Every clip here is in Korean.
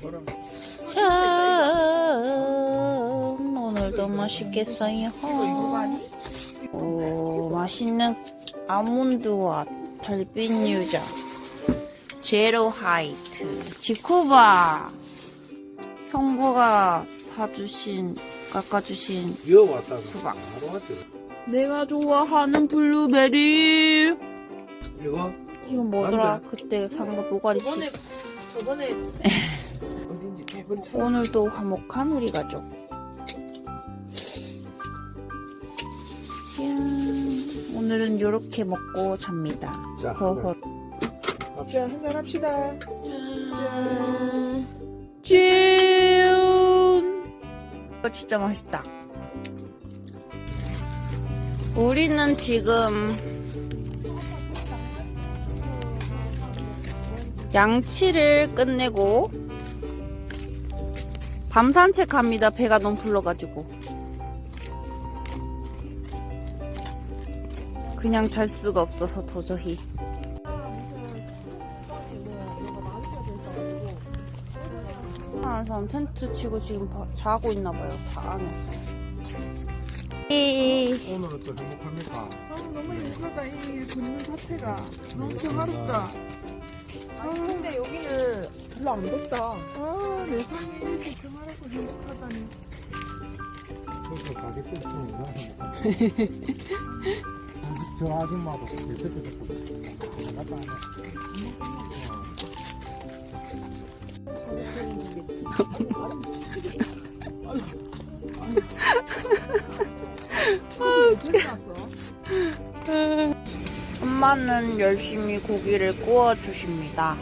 짠 오늘도 맛있겠어요. 오 맛있는 아몬드와 달빛 유자. 제로 하이트. 지코바. 형부가 사주신 깎아주신 수박. 내가 좋아하는 블루베리. 이거? 이거 뭐더라? 안 그때 산 거 노가리 칩 저번에 오늘도 화목한 우리 가족. 짠. 오늘은 이렇게 먹고 잡니다. 자, 허헛. 자, 한잔 합시다. 짠. 이거 진짜 맛있다. 우리는 지금 양치를 끝내고 밤 산책합니다. 배가 너무 불러가지고. 그냥 잘 수가 없어서 도저히. 한 사람 텐트 치고 지금 바- 자고 있나 봐요. 다 안에. 에이. 오늘은 또 행복합니까? 아, 너무 행복하다. 이 걷는 자체가 너무 평화롭다. 별로 안 덥다. 아, 내 삶이 이렇게 평화롭고 행복하다니. 그래서 가게 좀 행복합니다. 저 아줌마도 그때 안 갔다 하네. 엄마는 열심히 고기를 구워 주십니다.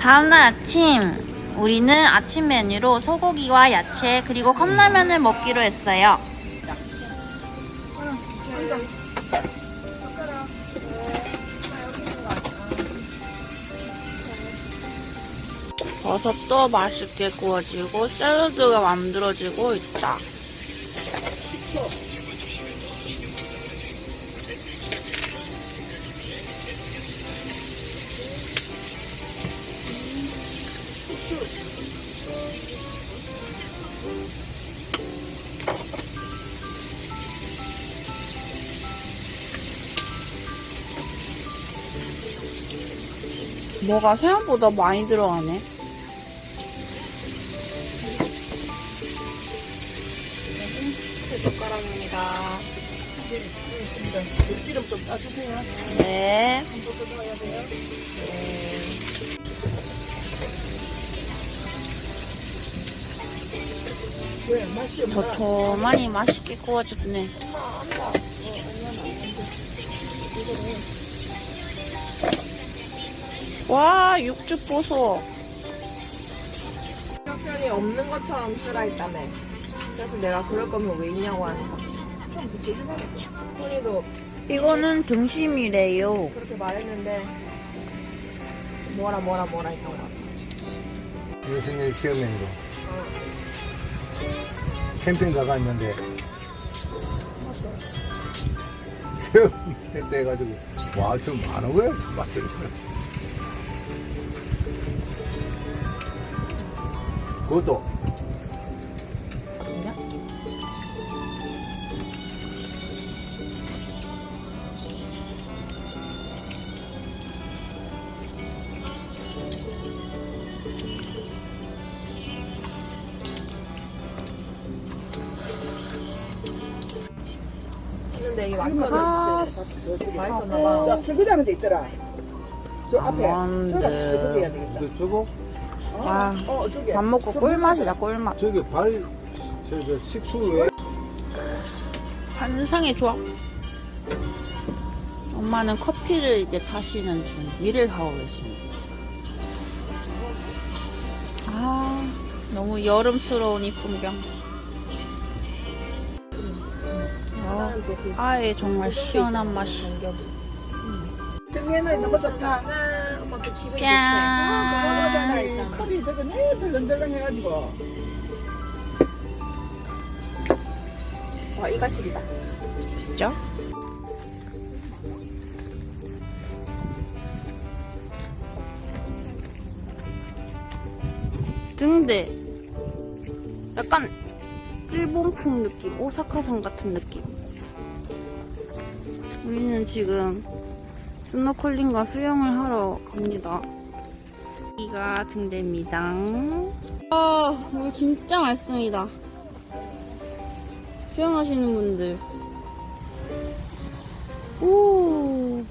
다음날 아침, 우리는 아침 메뉴로 소고기와 야채 그리고 컵라면을 먹기로 했어요. 버섯도 맛있게 구워지고 샐러드가 만들어지고 있다. 뭐가 생각보다 많이 들어가네. 젓가락입니다. 기름 좀 따주세요. 네. 왜? 도톰하니 맛있게 구워졌네. 와, 육즙 보소. 형편이 없는 것처럼 쓰라 했다며. 그래서 내가 그럴 거면 왜 있냐고 하는 거. 손이도 이거는 등심이래요. 그렇게 말했는데 뭐라 뭐라 뭐라 했던 거 같아. 유승일 시험인 거. 캠핑 가가 있는데. 그때 해가지고, 와, 좀 많은 거야? 맛들 그것도 아, 맛있어. 맛있었나 봐. 자, 설거지하는 데 있더라. 저 앞에. 아몬드. 저가 설거지해야 되겠다. 근데 저거, 아, 어, 저기. 밥 먹고 꿀맛이다, 꿀맛. 저기 발, 저, 저 식수 왜 환상의 조합. 엄마는 커피를 이제 타시는 중, 일을 하고 계십니다. 아, 너무 여름스러운 이 풍경. 아, 아예 정말 시원한 맛이. 정리해놓은 너무 좋다. 짠. 엄마 그 기분 저거잖아, 짠. 일단. 컵이 저거 네 해가지고. 와 이가식이다. 진짜? 등대. 약간 일본풍 느낌, 오사카성 같은 느낌. 우리는 지금 스노클링과 수영을 하러 갑니다. 여기가 등대입니다. 아, 물 진짜 맑습니다. 수영하시는 분들. 오.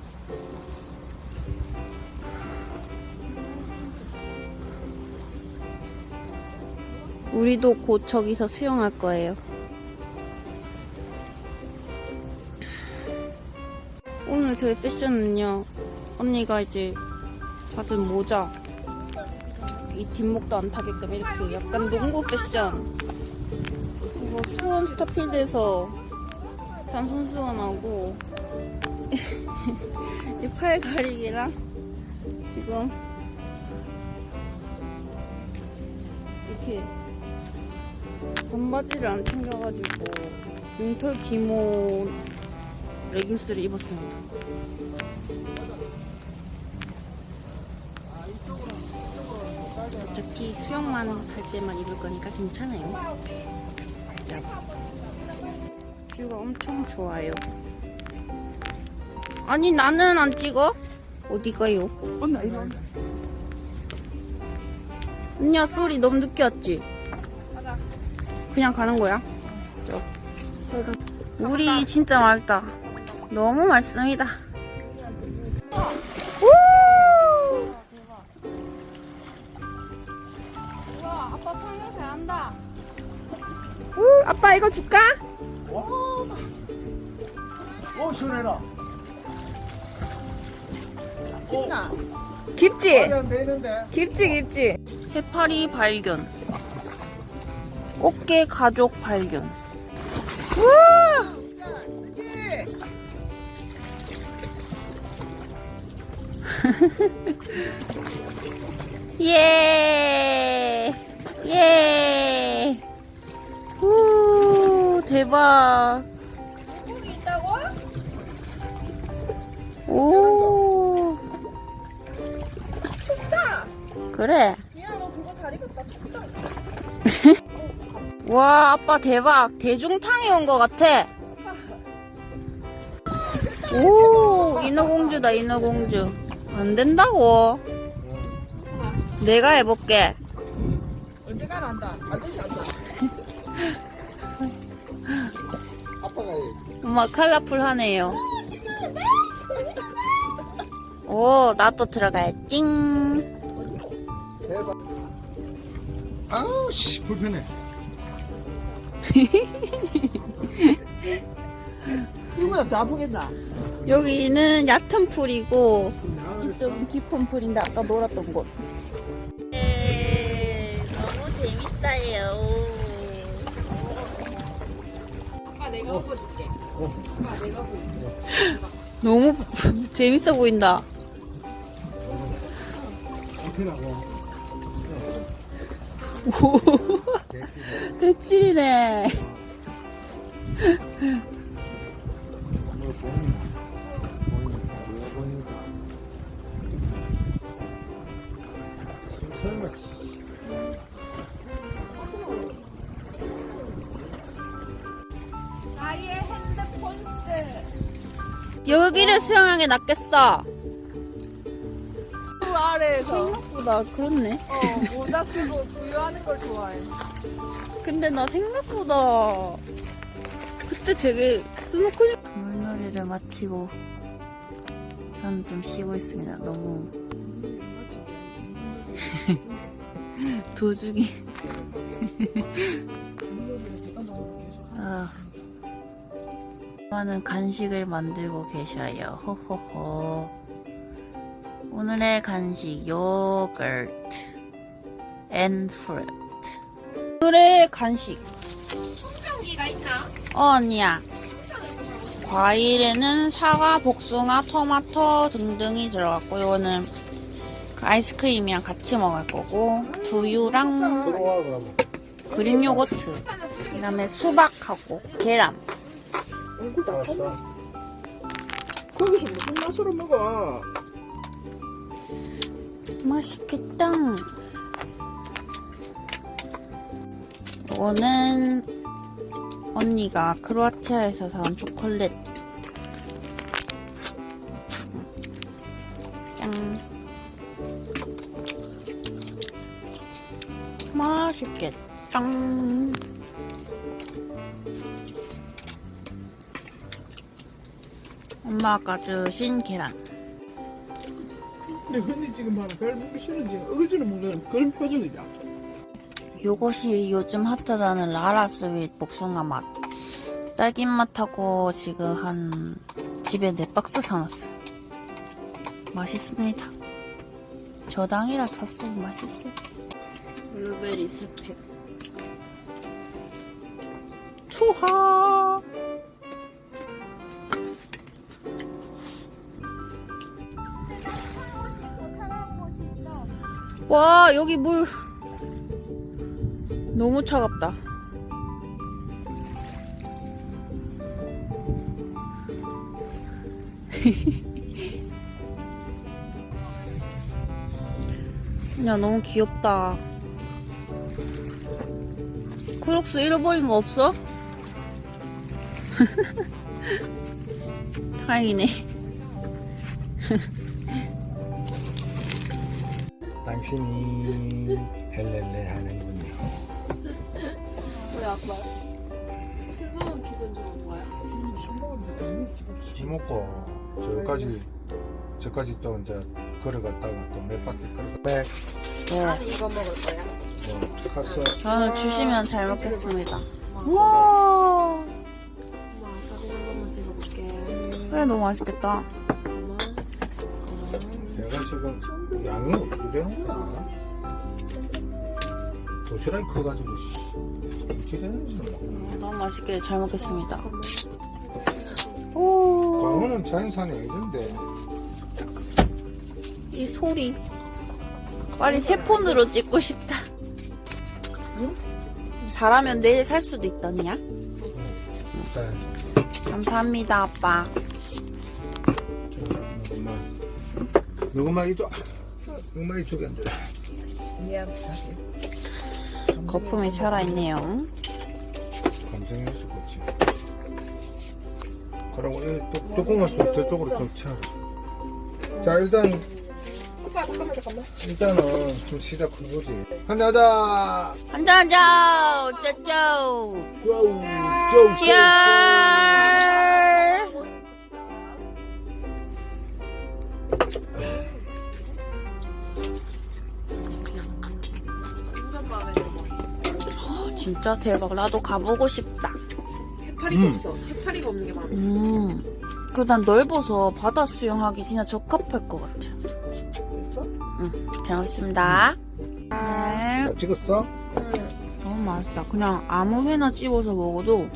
우리도 곧 저기서 수영할 거예요. 저희 패션은요, 언니가 이제 사준 모자, 이 뒷목도 안 타게끔 이렇게 약간 농구 패션. 이거 수원 스타필드에서 산 손수건 하고, 이 팔 가리개랑 지금 이렇게 반바지를 안 챙겨가지고 윈털 기모 레깅스를 입었습니다. 어차피 수영만 할 때만 입을 거니까 괜찮아요. 자, 뷰가 엄청 좋아요. 아니 나는 안 찍어? 어디 가요? 언나 와. 언니야 소리 너무 늦게 왔지? 그냥 가는 거야? 물이 진짜 맑다. 너무 맑습니다. 우와, 아빠 평생 잘한다. 우, 아빠 이거 줄까? 와. 오 시원해라. 오. 깊지? 말이 안 되는데. 깊지, 깊지? 해파리 발견. 꽃게 가족 발견. 우 예! 예! 우, 대박. 여기 있다고? 오. 춥다. 그래. 미야 너 그거 잘 입었다. 춥다. 와, 아빠 대박. 대중탕이 온것 같아. 오, 인어공주다, 인어공주. 안 된다고. 내가 해볼게. 언제가 난다. 아저씨 앉아. 아빠가 해. 엄마 컬러풀하네요. 오, 나 또 들어가야 찡. 대박. 아우 씨 불편해. 이거보다 더 아프겠나? 여기는 얕은 풀이고, 이쪽은 깊은 풀인데 아까 놀았던 곳. 네, 너무 재밌다요. 아빠 내가 업어줄게. 아빠 내가 업어줄게. 너무 재밌어 보인다. 오, 대칠이네. 여기를 수영하는 게 낫겠어. 그 아래에서 생각보다 그렇네. 어 모자 쓰고 부유하는 걸 좋아해. 근데 나 생각보다 그때 되게 스노클링 물놀이를 마치고 전 좀 쉬고 있습니다. 너무 도중에 아, 많은 간식을 만들고 계셔요. 호호호. 오늘의 간식 요거트 앤 프루트. 오늘의 간식. 충전기가 있나? 어, 언니야. 과일에는 사과, 복숭아, 토마토 등등이 들어갔고, 이거는 그 아이스크림이랑 같이 먹을 거고, 두유랑 그러면. 그릭 요거트, 그 다음에 수박하고, 계란. 얼굴 다? 알았어. 거기서 무슨 맛으로 먹어? 맛있겠다. 요거는 언니가 크로아티아에서 사온 초콜릿. 짠. 맛있겠다. 엄마가 주신 계란. 근데 언니 지금 봐라. 별 먹기 싫은 지금 억지로 먹는 그런 표정이다. 요것이 요즘 핫하다는 라라 스윗 복숭아 맛. 딸기 맛하고 지금 한 집에 네 박스 사놨어. 맛있습니다. 저당이라 샀어요. 맛있어요. 블루베리 3팩. 추하! 와, 여기 물. 너무 차갑다. 야, 너무 귀엽다. 크록스 잃어버린 거 없어? 다행이네. 당신이 헬렐레 하는군요. 왜 아빠 슬픈 기분 좋은 거야? 술 먹었는데 술 먹고 저까지 저까지 또 이제 걸어갔다가 또 몇 바퀴 걸어서 백 나는 이거 먹을 거야. 뭐, 갔어. 저는 주시면 잘 먹겠습니다. 우와! 찍어볼게. 그래, 너무 맛있겠다. 엄마 지금 양이 어떻게 되는 거야? 도시락이 커가지고 씨, 어떻게 되는지 몰라. 너무 맛있게 잘 먹겠습니다. 오, 광어는 자연산이 아니던데 이 소리. 빨리 새 폰으로 찍고 싶다. 잘하면 내일 살 수도 있다냐? 일단 감사합니다, 아빠. 누구만 이쪽 누구만 이쪽이 안 돼. 거품이 살아있네요. 수가 없지. 그리고 이 뚜- 뚜껑을 좀 저쪽으로 좀 쳐. 자 일단 오빠 잠깐만 잠깐만. 일단은 좀 시작해보지. 한여자 한잔한잔! 짜짜우! 쪼우 쪼우 치얼! 진짜 대박. 나도 가보고 싶다. 해파리가 음. 없어. 해파리가 없는 게 마음에 들어. 음. 그난 넓어서 바다 수영하기 진짜 적합할 것 같아. 있어? 응. 잘 먹겠습니다. 네. 자, 찍었어? 너무 맛있다. 그냥 아무 회나 찍어서 먹어도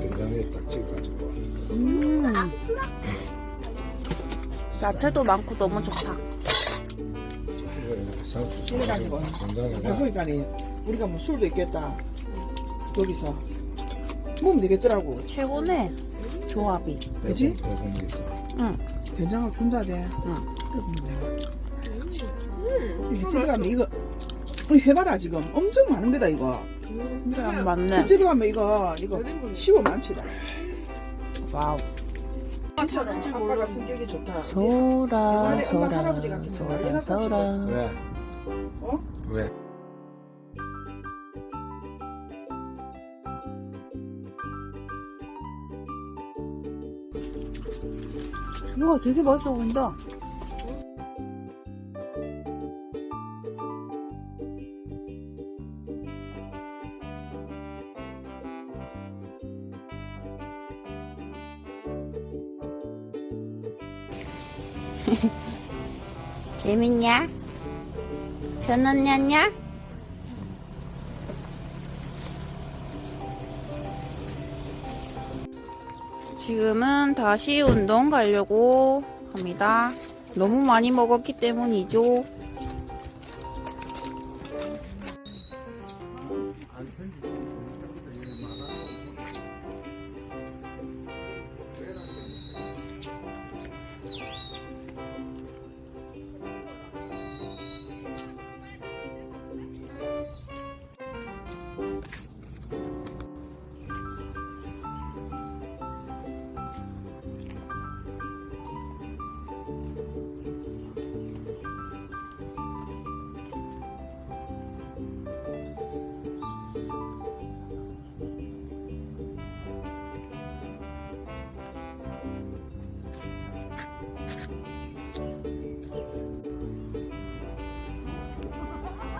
된장에 딱 찍어가지고. 음. 야채도 많고 너무 좋다. 그러니까니 우리가 뭐 술도 있겠다. 여기서 먹으면 되겠더라고. 최고네. 조합이. 그치? 대본이 있어. 응. 된장을 준다대. 응. 음. 이 집에 가면 이거 우리 해봐라 지금 엄청 많은 데다 이거. 그냥 맞네. 그 집에 가면 이거 이거 15만치다. 와우. 괜찮아. 아빠가 성격이 좋다. 소라, 소라, 소라, 소라. 왜? 어? 왜? 우와, 되게 맛있어 보인다. 재밌냐? 편안했냐? 지금은 다시 운동 가려고 합니다. 너무 많이 먹었기 때문이죠.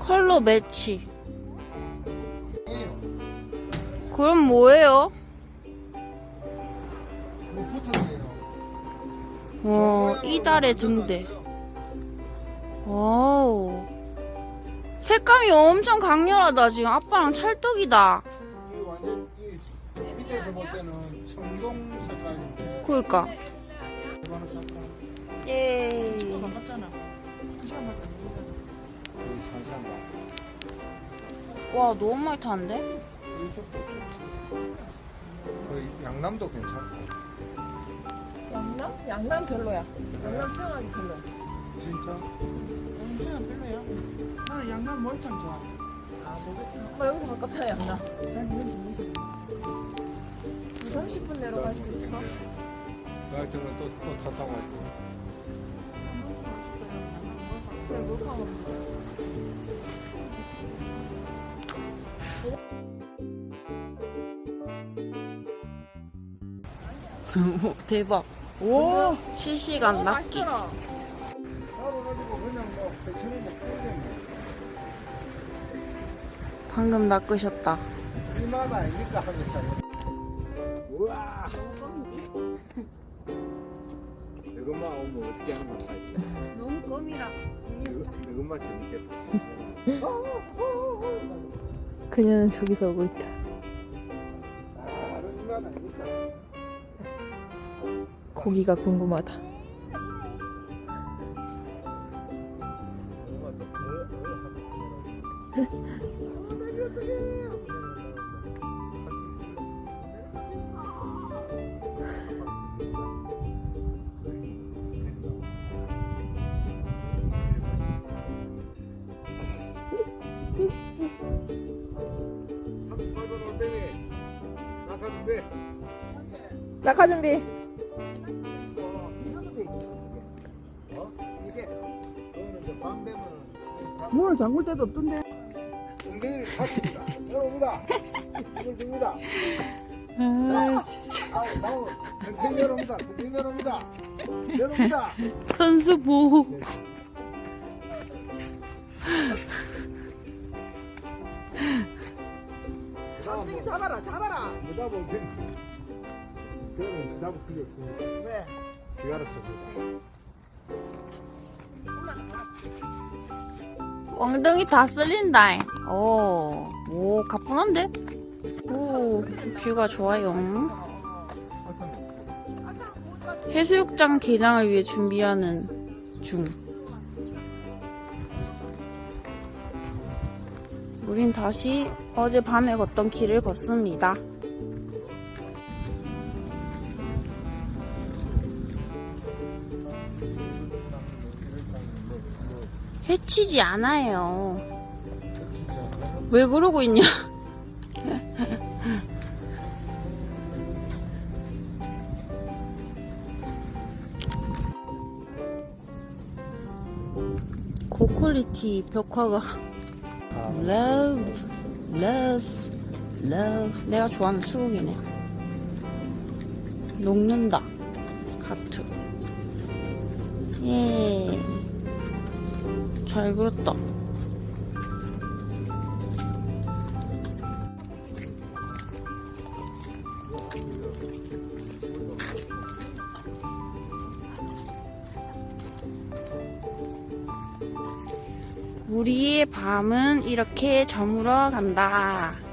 컬러 매치. 그럼 뭐예요? 뭐 붙었네요. 어, 이달의 등대. 오. 색감이 엄청 강렬하다, 지금. 아빠랑 찰떡이다. 그니까. 예. 와, 너무 많이 타는데? 이쪽도 좀. 거의 양남도 괜찮고 양남? 양남 별로야. 양남 수영하기 별로야. 진짜 양념 별로야. 나는 양념 몰탕 좋아. 아, 모르겠다. 엄마 여기서 가깝잖아, 양남. 한 30분 내로 갈 수 있어? 그 하여튼 또또 차 타고 있고 그래, 먹 는 거. 대박. 오. 실시간 낚기. 방금 낚으셨다. 이마다 아닙니까 하겠어요 우와 이것만 오면 어떻게 하는 건가 너무 껌이라. 이것만 재밌겠다 그녀는 저기서 오고 있다. 고기가 궁금하다. 낙하 준비. 문을 잠글 데도 없던데. 엉덩이를 닫습니다. 열어봅니다. 문을 듭니다. 아, 아우 나우 열어봅니다. 천천히 열어봅니다. 열어봅니다. 선수 보호. 천천히 잡아라, 잡아라. 못 잡으면 저는 못 잡을 필요 없습니다 왜? 제가 알았습니다 엉덩이 다 쓸린다. 오, 오, 가뿐한데? 오, 뷰가 좋아요. 해수욕장 개장을 위해 준비하는 중. 우린 다시 어젯밤에 걷던 길을 걷습니다. 해치지 않아요. 왜 그러고 있냐? 고퀄리티 벽화가 love, love 내가 좋아하는 수국이네 녹는다 하트 예. 잘 그렸다. 우리의 밤은 이렇게 저물어 간다.